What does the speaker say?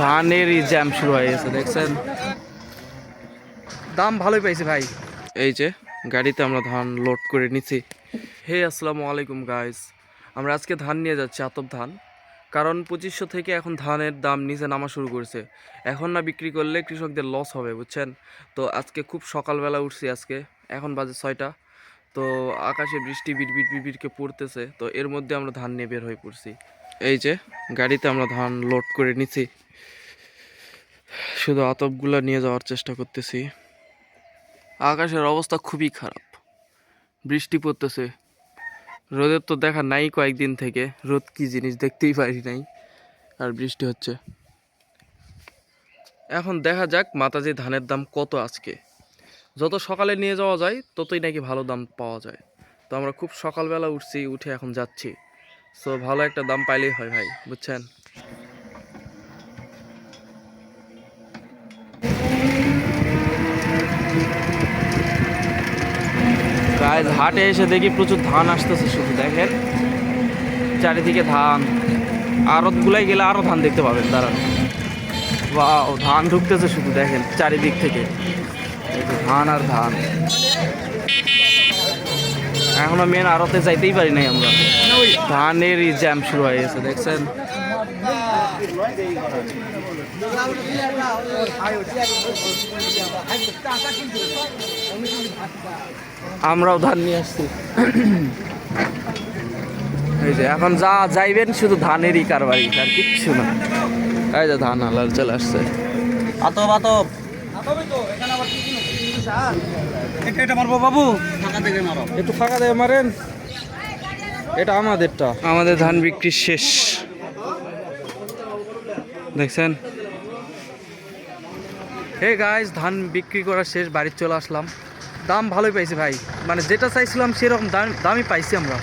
ধানেরই jam শুরু হয়ে গেছে দেখছেন? দাম ভালোই পাইছে ভাই। এই যে গাড়িতে আমরা ধান লোড করে নিচ্ছি হে আসসালামু আলাইকুম গাইস আমরা আজকে ধান নিয়ে যাচ্ছি আতপ ধান। কারণ পঁচিশশো থেকে এখন ধানের দাম নিচে নামা শুরু করেছে। এখন না বিক্রি করলে কৃষকদের লস হবে বুঝছেন? তো আজকে খুব সকালবেলা উঠছি আজকে এখন বাজে ছয়টা। তো আকাশে বৃষ্টি বিড়বিড় বিড়বিড়কে পড়তেছে তো এর মধ্যে আমরা ধান নিয়ে বের হয়ে পড়ছি। এই যে গাড়িতে আমরা ধান লোড করে নিচ্ছি শুধু আতপগুলো নিয়ে যাওয়ার চেষ্টা করতেছি। আকাশের অবস্থা খুবই খারাপ। বৃষ্টি পড়তেছে। রোদের তো দেখা নাই কয়েকদিন থেকে। রোদ কি জিনিস দেখতেই পারি নাই। আর বৃষ্টি হচ্ছে। এখন দেখা যাক মাতাজি ধানের দাম কত আজকে। যত সকালে নিয়ে যাওয়া যায়, ততই নাকি ভালো দাম পাওয়া যায়। তো আমরা খুব সকালবেলা উঠছি, উঠে এখন যাচ্ছি। সো ভালো একটা দাম পাইলেই হয় ভাই, বুঝছেন? গাইজ হাটে এসে দেখি প্রচুর ধান আসতেছে শুধু, দেখেন। চারিদিকে ধান। আড়ত গুলাই গেলে আরও ধান দেখতে পাবেন, দাঁড়ান। বাও ধান ঢুকতেছে শুধু, দেখেন, চারিদিক থেকে। ধান আর ধান। এখনও মেন আড়তে যাইতেই পারি নাই আমরা। ধানেরই জ্যাম শুরু হয়ে গেছে, দেখছেন? আমরাও ধান নিয়ে আসছি। এই যে এখন যা যাইবেন শুধু ধানেরই কারবারি আর কিচ্ছু না। এই যে ধান আলার চলে আসছে। আতব আতব এটা মারবো বাবু। একটু ফাঁকা দেয় মারেন। এটা আমাদেরটা। আমাদের ধান বিক্রি শেষ। দেখছেন? হে গাইজ ধান বিক্রি করা শেষ বাড়ির চলে আসলাম। দাম ভালোই পাইছি ভাই। মানে যেটা চাইছিলাম সেরকম দাম, দামই পাইছি আমরা।